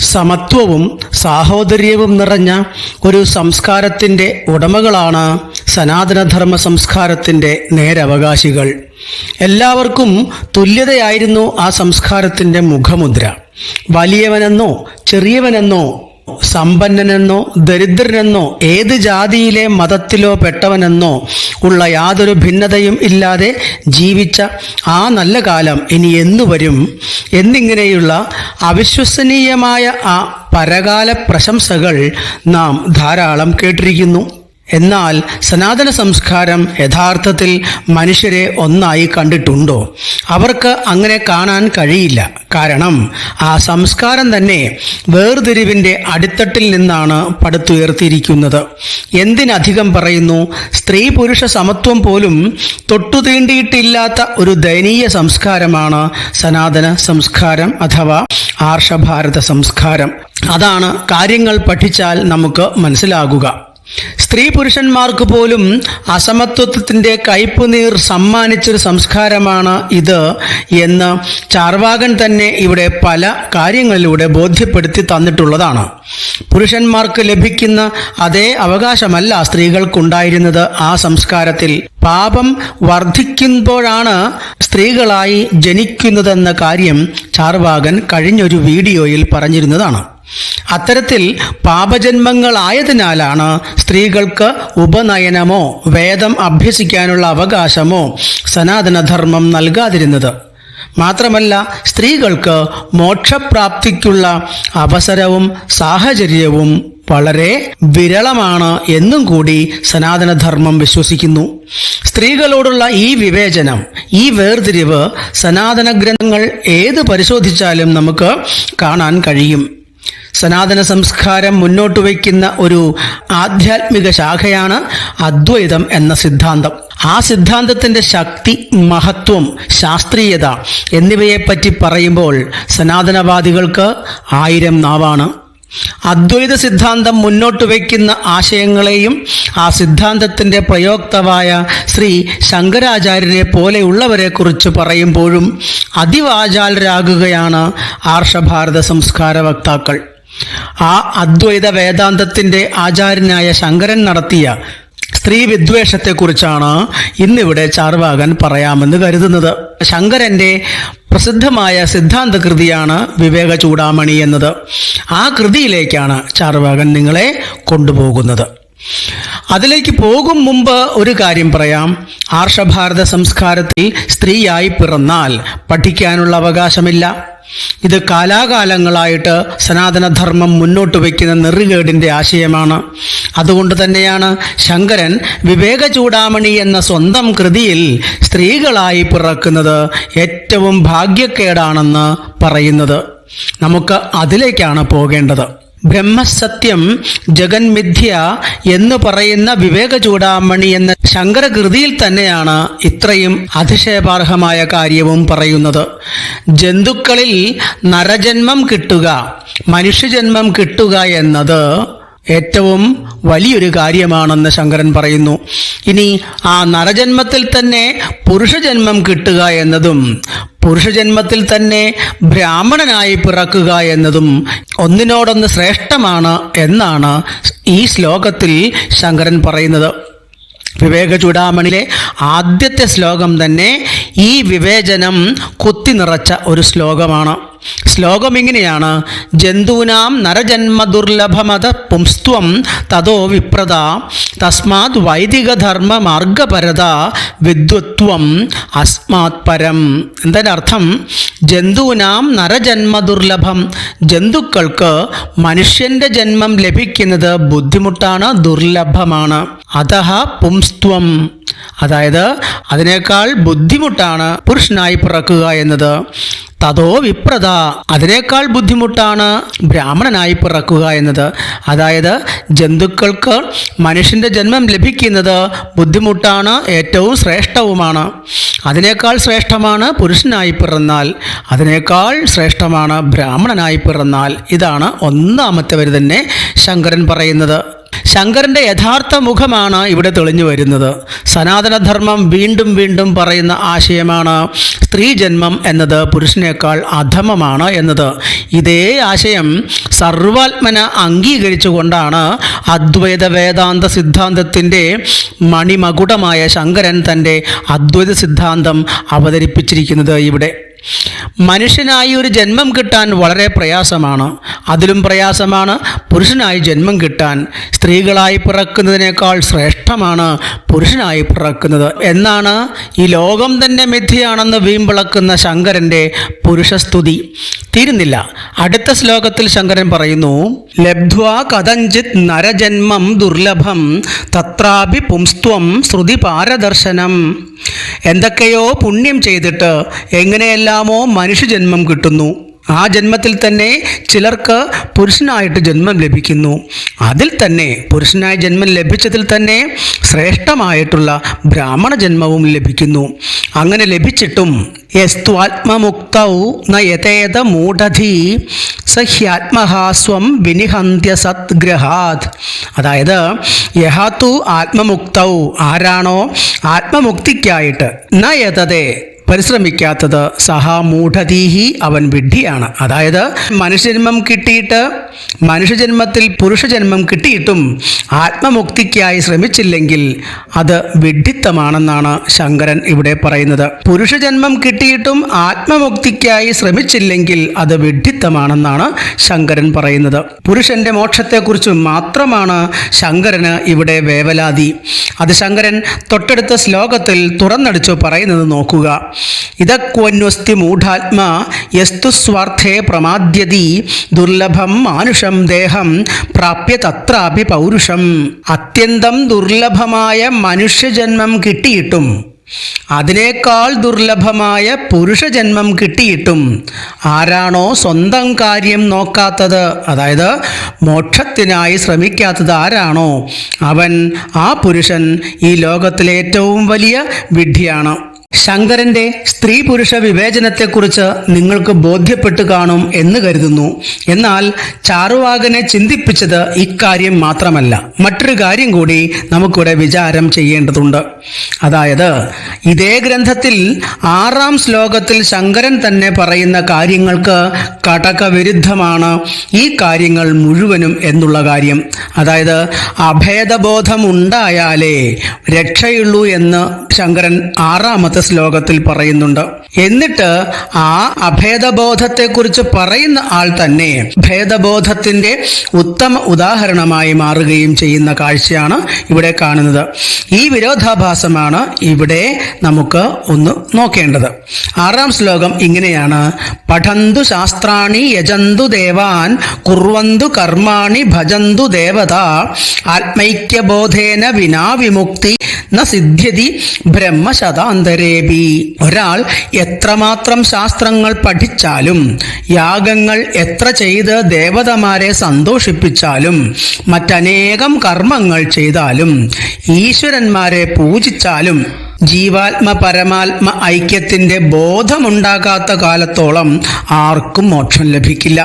സമത്വവും സാഹോദര്യവും നിറഞ്ഞ ഒരു സംസ്കാരത്തിന്റെ ഉടമകളാണ് സനാതനധർമ്മ സംസ്കാരത്തിന്റെ നേരവകാശികൾ. എല്ലാവർക്കും തുല്യതയായിരുന്നു ആ സംസ്കാരത്തിന്റെ മുഖമുദ്ര. വലിയവനെന്നോ ചെറിയവനെന്നോ സമ്പന്നനെന്നോ ദരിദ്രനെന്നോ ഏത് ജാതിയിലെ മതത്തിലോ പെട്ടവനെന്നോ ഉള്ള യാതൊരു ഭിന്നതയും ഇല്ലാതെ ജീവിച്ച ആ നല്ല കാലം ഇനി എന്നു വരും എന്നിങ്ങനെയുള്ള അവിശ്വസനീയമായ ആ പരകാല പ്രശംസകൾ നാം ധാരാളം കേട്ടിരിക്കുന്നു. എന്നാൽ സനാതന സംസ്കാരം യഥാർത്ഥത്തിൽ മനുഷ്യരെ ഒന്നായി കണ്ടിട്ടുണ്ടോ? അവർക്ക് അങ്ങനെ കാണാൻ കഴിയില്ല. കാരണം ആ സംസ്കാരം തന്നെ വേർതിരിവിന്റെ അടിത്തട്ടിൽ നിന്നാണ് പടുത്തുയർത്തിയിരിക്കുന്നത്. എന്തിനധികം പറയുന്നു? സ്ത്രീ പുരുഷ സമത്വം പോലും തൊട്ടുതീണ്ടിയിട്ടില്ലാത്ത ഒരു ദയനീയ സംസ്കാരമാണ് സനാതന സംസ്കാരം അഥവാ ആർഷഭാരത സംസ്കാരം. അതാണ് കാര്യങ്ങൾ പഠിച്ചാൽ നമുക്ക് മനസ്സിലാകുക. സ്ത്രീ പുരുഷന്മാർക്ക് പോലും അസമത്വത്തിന്റെ കയ്പുനീർ സമ്മാനിച്ചൊരു സംസ്കാരമാണ് ഇത് എന്ന് ചാർവാകൻ തന്നെ ഇവിടെ പല കാര്യങ്ങളിലൂടെ ബോധ്യപ്പെടുത്തി തന്നിട്ടുള്ളതാണ്. പുരുഷന്മാർക്ക് ലഭിക്കുന്ന അതേ അവകാശമല്ല സ്ത്രീകൾക്കുണ്ടായിരുന്നത് ആ സംസ്കാരത്തിൽ. പാപം വർദ്ധിക്കുമ്പോഴാണ് സ്ത്രീകളായി ജനിക്കുന്നതെന്ന കാര്യം ചാർവാകൻ കഴിഞ്ഞൊരു വീഡിയോയിൽ പറഞ്ഞിരുന്നതാണ്. അത്തരത്തിൽ പാപജന്മങ്ങളായതിനാലാണ് സ്ത്രീകൾക്ക് ഉപനയനമോ വേദം അഭ്യസിക്കാനുള്ള അവകാശമോ സനാതനധർമ്മം നൽകാതിരുന്നത്. മാത്രമല്ല സ്ത്രീകൾക്ക് മോക്ഷപ്രാപ്തിക്കുള്ള അവസരവും സാഹചര്യവും വളരെ വിരളമാണ് എന്നും കൂടി സനാതനധർമ്മം വിശ്വസിക്കുന്നു. സ്ത്രീകളോടുള്ള ഈ വിവേചനം ഈ വേർതിരിവ് സനാതന ഗ്രന്ഥങ്ങൾ ഏത് പരിശോധിച്ചാലും നമുക്ക് കാണാൻ കഴിയും. സനാതന സംസ്കാരം മുന്നോട്ട് വയ്ക്കുന്ന ഒരു ആധ്യാത്മിക ശാഖയാണ് അദ്വൈതം എന്ന സിദ്ധാന്തം. ആ സിദ്ധാന്തത്തിന്റെ ശക്തി മഹത്വം ശാസ്ത്രീയത എന്നിവയെ പറ്റി പറയുമ്പോൾ സനാതനവാദികൾക്ക് ആയിരം നാവാണ്. അദ്വൈത സിദ്ധാന്തം മുന്നോട്ട് വയ്ക്കുന്ന ആശയങ്ങളെയും ആ സിദ്ധാന്തത്തിന്റെ പ്രയോക്തവായ ശ്രീ ശങ്കരാചാര്യരെ പോലെയുള്ളവരെ കുറിച്ച് പറയുമ്പോഴും അതിവാചാലരാകുകയാണ് ആർഷഭാരത സംസ്കാര വക്താക്കൾ ആ അദ്വൈത വേദാന്തത്തിന്റെ ആചാര്യനായ ശങ്കരൻ നടത്തിയ സ്ത്രീ വിദ്വേഷത്തെക്കുറിച്ചാണ് ഇന്നിവിടെ ചാർവാകൻ പറയാമെന്ന് കരുതുന്നത്. ശങ്കരന്റെ പ്രസിദ്ധമായ സിദ്ധാന്ത കൃതിയാണ് വിവേക ചൂടാമണി എന്നത്. ആ കൃതിയിലേക്കാണ് ചാർവാകൻ നിങ്ങളെ കൊണ്ടുപോകുന്നത്. അതിലേക്ക് പോകും മുമ്പ് ഒരു കാര്യം പറയാം. ആർഷഭാരത സംസ്കാരത്തിൽ സ്ത്രീയായി പിറന്നാൽ പഠിക്കാനുള്ള അവകാശമില്ല. ഇത് കാലാകാലങ്ങളായിട്ട് സനാതനധർമ്മം മുന്നോട്ട് വയ്ക്കുന്ന നെറുകേടിന്റെ ആശയമാണ്. അതുകൊണ്ട് തന്നെയാണ് ശങ്കരൻ വിവേക ചൂടാമണി എന്ന സ്വന്തം കൃതിയിൽ സ്ത്രീകളായി പിറക്കുന്നത് ഏറ്റവും ഭാഗ്യക്കേടാണെന്ന് പറയുന്നത്. നമുക്ക് അതിലേക്കാണ് പോകേണ്ടത്. ബ്രഹ്മസത്യം ജഗന്മിഥ്യ എന്ന് പറയുന്ന വിവേക ചൂടാമണി എന്ന ശങ്കരകൃതിയിൽ തന്നെയാണ് ഇത്രയും അതിശയപാർഹമായ കാര്യവും പറയുന്നത്. ജന്തുക്കളിൽ നരജന്മം കിട്ടുക മനുഷ്യജന്മം കിട്ടുക എന്നത് ഏറ്റവും വലിയൊരു കാര്യമാണെന്ന് ശങ്കരൻ പറയുന്നു. ഇനി ആ നരജന്മത്തിൽ തന്നെ പുരുഷജന്മം കിട്ടുക എന്നതും പുരുഷജന്മത്തിൽ തന്നെ ബ്രാഹ്മണനായി പിറക്കുക എന്നതും ഒന്നിനോടൊന്ന് ശ്രേഷ്ഠമാണ് എന്നാണ് ഈ ശ്ലോകത്തിൽ ശങ്കരൻ പറയുന്നത്. വിവേക ചൂടാമണിയിലെ ആദ്യത്തെ ശ്ലോകം തന്നെ ഈ വിവേചനം കുത്തി നിറച്ച ഒരു ശ്ലോകമാണ്. ശ്ലോകം ഇങ്ങനെയാണ്. ജന്തുനാം നരജന്മ ദുർലഭമത പുംസ്ത്വം തതോ വിപ്രത തസ്മാത് വൈദികധർമ്മ മാർഗപരത വിദ്വത്വം അസ്മാത് പരം. എന്തിന്റെ അർത്ഥം? ജന്തുവിനാം നരജന്മ ദുർലഭം. ജന്തുക്കൾക്ക് മനുഷ്യന്റെ ജന്മം ലഭിക്കുന്നത് ബുദ്ധിമുട്ടാണ് ദുർലഭമാണ്. അതഹ പുംസ്ത്വം. അതായത് അതിനേക്കാൾ ബുദ്ധിമുട്ടാണ് പുരുഷനായി പിറക്കുക എന്നത്. തതോ വിപ്രത. അതിനേക്കാൾ ബുദ്ധിമുട്ടാണ് ബ്രാഹ്മണനായി പിറക്കുക എന്നത്. അതായത് ജന്തുക്കൾക്ക് മനുഷ്യന്റെ ജന്മം ലഭിക്കുന്നത് ബുദ്ധിമുട്ടാണ് ഏറ്റവും ശ്രേഷ്ഠവുമാണ്. അതിനേക്കാൾ ശ്രേഷ്ഠമാണ് പുരുഷനായി പിറന്നാൽ അതിനേക്കാൾ ശ്രേഷ്ഠമാണ് ബ്രാഹ്മണനായി പിറന്നാൽ. ഇതാണ് ഒന്നാമത്തെ വരി തന്നെ ശങ്കരൻ പറയുന്നത്. ശങ്കരന്റെ യഥാർത്ഥ മുഖമാണ് ഇവിടെ തെളിഞ്ഞു വരുന്നത്. സനാതനധർമ്മം വീണ്ടും വീണ്ടും പറയുന്ന ആശയമാണ് സ്ത്രീ ജന്മം എന്നത് പുരുഷനേക്കാൾ അധമമാണ് എന്നത്. ഇതേ ആശയം സർവാത്മന അംഗീകരിച്ചുകൊണ്ടാണ് അദ്വൈത വേദാന്ത സിദ്ധാന്തത്തിന്റെ മണിമകുടമായ ശങ്കരൻ തന്റെ അദ്വൈത സിദ്ധാന്തം അവതരിപ്പിച്ചിരിക്കുന്നത് ഇവിടെ. മനുഷ്യനായി ഒരു ജന്മം കിട്ടാൻ വളരെ പ്രയാസമാണ്. അതിലും പ്രയാസമാണ് പുരുഷനായി ജന്മം കിട്ടാൻ. സ്ത്രീകളായി പിറക്കുന്നതിനേക്കാൾ ശ്രേഷ്ഠമാണ് പുരുഷനായി പിറക്കുന്നത്. എന്നാണ് ഈ ലോകം തന്നെ മിഥ്യയാണെന്ന് വീമ്പിളക്കുന്ന ശങ്കരന്റെ പുരുഷസ്തുതി. തീരുന്നില്ല. അടുത്ത ശ്ലോകത്തിൽ ശങ്കരൻ പറയുന്നു ലബ്ധ്വാ കഥഞ്ചിത് നരജന്മം ദുർലഭം തത്രാപി പുംസ്ത്വം ശ്രുതി പാരദർശനം. എന്തൊക്കെയോ പുണ്യം ചെയ്തിട്ട് എങ്ങനെയെല്ലാമോ മനുഷ്യജന്മം കിട്ടുന്നു. ആ ജന്മത്തിൽ തന്നെ ചിലർക്ക് പുരുഷനായിട്ട് ജന്മം ലഭിക്കുന്നു. അതിൽ തന്നെ പുരുഷനായ ജന്മം ലഭിച്ചതിൽ തന്നെ ശ്രേഷ്ഠമായിട്ടുള്ള ബ്രാഹ്മണ ജന്മവും ലഭിക്കുന്നു. അങ്ങനെ ലഭിച്ചിട്ടും യസ്ത്വാത്മമുക്തൗ ന മൂഢധീ സഹ്യാത്മഹാസ്വം വിനിഹന്ത്യ സദ്ഗ്രഹാത്. അതായത് യഹാത്തു ആത്മമുക്തൗ ആരാണോ ആത്മമുക്തിക്കായിട്ട് ന യതതേ പരിശ്രമിക്കാത്തത് സഹാമൂഢതീഹി അവൻ വിഡ്ഢിയാണ്. അതായത് മനുഷ്യജന്മം കിട്ടിയിട്ട് മനുഷ്യജന്മത്തിൽ പുരുഷജന്മം കിട്ടിയിട്ടും ആത്മമുക്തിക്കായി ശ്രമിച്ചില്ലെങ്കിൽ അത് വിഡ്ഢിത്തമാണെന്നാണ് ശങ്കരൻ ഇവിടെ പറയുന്നത്. പുരുഷജന്മം കിട്ടിയിട്ടും ആത്മമുക്തിക്കായി ശ്രമിച്ചില്ലെങ്കിൽ അത് വിഡ്ഢിത്തമാണെന്നാണ് ശങ്കരൻ പറയുന്നത്. പുരുഷന്റെ മോക്ഷത്തെക്കുറിച്ച് മാത്രമാണ് ശങ്കരന് ഇവിടെ വേവലാതി. അത് ശങ്കരൻ തൊട്ടടുത്ത ശ്ലോകത്തിൽ തുറന്നടിച്ചു പറയുന്നത് നോക്കുക. ഇതക്വന്വസ്തി മൂഢാത്മാ യസ്തു സ്വാർത്ഥേ പ്രമാദ്യതി ദുർലഭം മാനുഷം ദേഹം പ്രാപ്യ തത്രാപി പൗരുഷം. അത്യന്തം ദുർലഭമായ മനുഷ്യജന്മം കിട്ടിയിട്ടും അതിനേക്കാൾ ദുർലഭമായ പുരുഷജന്മം കിട്ടിയിട്ടും ആരാണോ സ്വന്തം കാര്യം നോക്കാത്തത്? അതായത് മോക്ഷത്തിനായി ശ്രമിക്കാത്തത് ആരാണോ? അവൻ ആ പുരുഷൻ ഈ ലോകത്തിലെ ഏറ്റവും വലിയ വിഡ്ഢിയാണ്. ശങ്കരന്റെ സ്ത്രീ പുരുഷ വിവേചനത്തെക്കുറിച്ച് നിങ്ങൾക്ക് ബോധ്യപ്പെട്ടു കാണും എന്ന് കരുതുന്നു. എന്നാൽ ചാറുവാകനെ ചിന്തിപ്പിച്ചത് ഇക്കാര്യം മാത്രമല്ല. മറ്റൊരു കാര്യം കൂടി നമുക്കിവിടെ വിചാരം ചെയ്യേണ്ടതുണ്ട്. അതായത് ഇതേ ഗ്രന്ഥത്തിൽ ആറാം ശ്ലോകത്തിൽ ശങ്കരൻ തന്നെ പറയുന്ന കാര്യങ്ങൾക്ക് കടകവിരുദ്ധമാണ് ഈ കാര്യങ്ങൾ മുഴുവനും എന്നുള്ള കാര്യം. അതായത് അഭേദബോധം ഉണ്ടായാലേ രക്ഷയുള്ളൂ എന്ന് ശങ്കരൻ ആറാമത്തെ ശ്ലോകത്തിൽ പറയുന്നുണ്ട്. എന്നിട്ട് ആ അഭേദബോധത്തെക്കുറിച്ച് പറയുന്ന ആൾ തന്നെ ഭേദബോധത്തിന്റെ ഉത്തമ ഉദാഹരണമായി മാറുകയും ചെയ്യുന്ന കാഴ്ചയാണ് ഇവിടെ കാണുന്നത്. ഈ വിരോധാഭാസമാണ് ഇവിടെ നമുക്ക് ഒന്ന് നോക്കേണ്ടത്. ആറാം ശ്ലോകം ഇങ്ങനെയാണ്. പഠന്തു ശാസ്ത്രാണി യജന്തു ദേവാൻ കുർവന്തു കർമാണി ഭജന്തു ദേവത ആത്മൈക്യബോധേന വിനാ വിമുക്തി ന സിദ്ധ്യതി ബ്രഹ്മശതാന്തരേപി ഒരാൾ എത്രമാത്രം ശാസ്ത്രങ്ങൾ പഠിച്ചാലും യാഗങ്ങൾ എത്ര ചെയ്ത് ദേവതമാരെ സന്തോഷിപ്പിച്ചാലും മറ്റനേകം കർമ്മങ്ങൾ ചെയ്താലും ഈശ്വരന്മാരെ പൂജിച്ചാലും ജീവാത്മ പരമാത്മ ഐക്യത്തിന്റെ ബോധമുണ്ടാകാത്ത കാലത്തോളം ആർക്കും മോക്ഷം ലഭിക്കില്ല.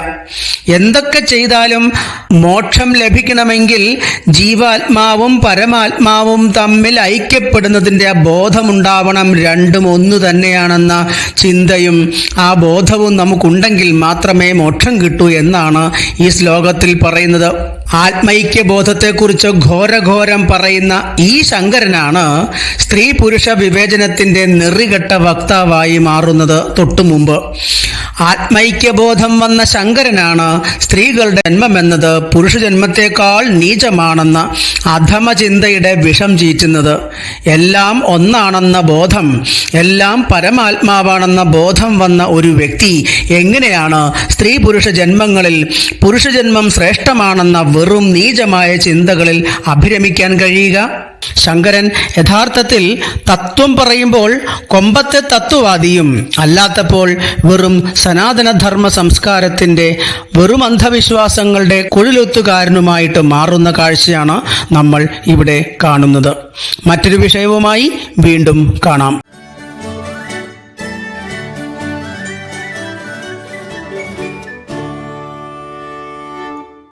എന്തൊക്കെ ചെയ്താലും മോക്ഷം ലഭിക്കണമെങ്കിൽ ജീവാത്മാവും പരമാത്മാവും തമ്മിൽ ഐക്യപ്പെടുന്നതിന്റെ ആ ബോധമുണ്ടാവണം രണ്ടും ഒന്നു തന്നെയാണെന്ന ചിന്തയും ആ ബോധവും നമുക്കുണ്ടെങ്കിൽ മാത്രമേ മോക്ഷം കിട്ടൂ എന്നാണ് ഈ ശ്ലോകത്തിൽ പറയുന്നത്. ആത്മൈക്യ ബോധത്തെക്കുറിച്ച് ഘോരഘോരം പറയുന്ന ഈ ശങ്കരനാണ് സ്ത്രീ പുരുഷ വിവേചനത്തിന്റെ നെറികെട്ട വക്താവായി മാറുന്നത് തൊട്ടുമുമ്പ് ആത്മൈക്യബോധം വന്ന ശങ്കരനാണ് സ്ത്രീകളുടെ ജന്മമെന്നത് പുരുഷ ജന്മത്തെക്കാൾ നീചമാണെന്ന അധമചിന്തയുടെ വിഷം ചീറ്റുന്നത്. എല്ലാം ഒന്നാണെന്ന ബോധം എല്ലാം പരമാത്മാവാണെന്ന ബോധം വന്ന ഒരു വ്യക്തി എങ്ങനെയാണ് സ്ത്രീ പുരുഷ ജന്മങ്ങളിൽ പുരുഷജന്മം ശ്രേഷ്ഠമാണെന്ന വെറും നീചമായ ചിന്തകളിൽ അഭിരമിക്കാൻ കഴിയുക? ശങ്കരൻ യഥാർത്ഥത്തിൽ തത്വം പറയുമ്പോൾ കൊമ്പത്തെ തത്വവാദിയും അല്ലാത്തപ്പോൾ വെറും സനാതനധർമ്മ സംസ്കാരത്തിന്റെ വെറും അന്ധവിശ്വാസങ്ങളുടെ കുഴിലൊത്തുകാരനുമായിട്ട് മാറുന്ന കാഴ്ചയാണ് നമ്മൾ ഇവിടെ കാണുന്നത്. മറ്റൊരു വിഷയവുമായി വീണ്ടും കാണാം.